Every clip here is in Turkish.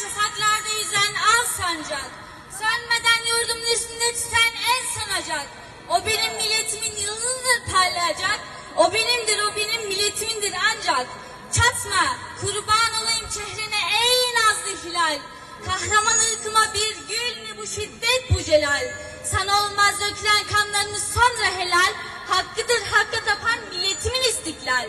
şafaklarda yüzen al sancak. Sönmeden yurdumun üstünde tüten en sanacak. O benim milletimin yıldızıdır parlayacak. O benimdir, o benim milletimindir ancak. Çatma, kurban olayım çehrene ey nazlı hilal. Kahraman ırkıma bir gül mü bu şiddet bu celal. Sana olmaz dökülen kanlarını sonra helal. Hakkıdır hakka tapan milletimin istiklal.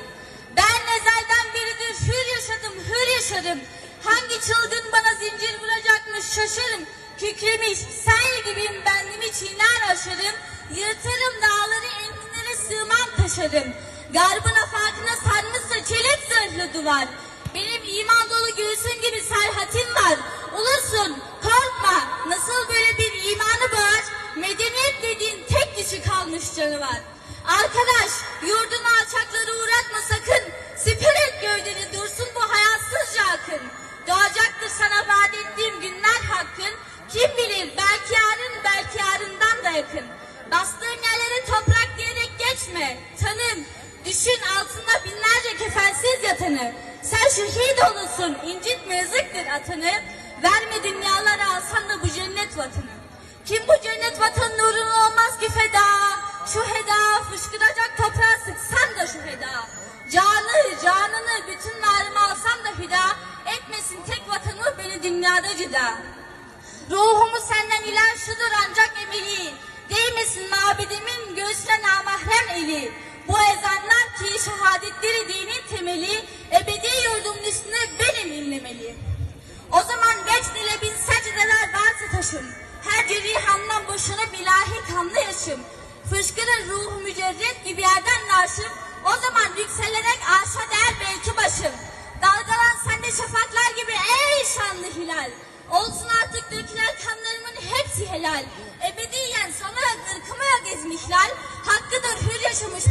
Ben ezelden beridir hür yaşadım, hür yaşarım. Hangi çılgın bana zincir vuracakmış şaşarım. Kükremiş sel gibiyim benliğimi çiğner aşarım. Yırtarım dağları enginlere sığmam taşarım. Garbın afakına sarmışsa çelik zırhlı duvar. Benim iman dolu göğsün gibi serhatim var. Olursun korkma nasıl böyle bir imanı var. Medeniyet dediğin tek dişi kalmış canı var. Arkadaş yakın. Bastığın yerlere toprak diyerek geçme. Tanım düşün altında binlerce kefensiz yatanı. Sen şehit olursun incitme yazıktır atanı. Verme dünyalara alsan da bu cennet vatanı. Kim bu cennet vatanın uğruna olmaz ki feda? Şu heda fışkıracak toprağa sıksan da şu heda. Canı canını bütün narımı alsam da fida. Etmesin tek vatanı beni dünyada cüda. Ruhumu senden iler şudur ancak emeli. Mabedimin göğsüne namahrem eli. Bu ezanlar ki şehadetleri dinin temeli. Ebedi yurdumun üstüne benim inlemeli. O zaman geç dile bin secdeler varsa taşım. Her cerihamdan boşanıp ilahi kanlı yaşım. Fışkırır ruhu mücerret gibi yerden narşım. O zaman yükselerek arşa değer belki başım. Dalgalan sende şafaklar gibi ey şanlı hilal. Olsun artık dökülen kanlarımın hepsi helal gezmişler. Hakkıdır hür yaşamış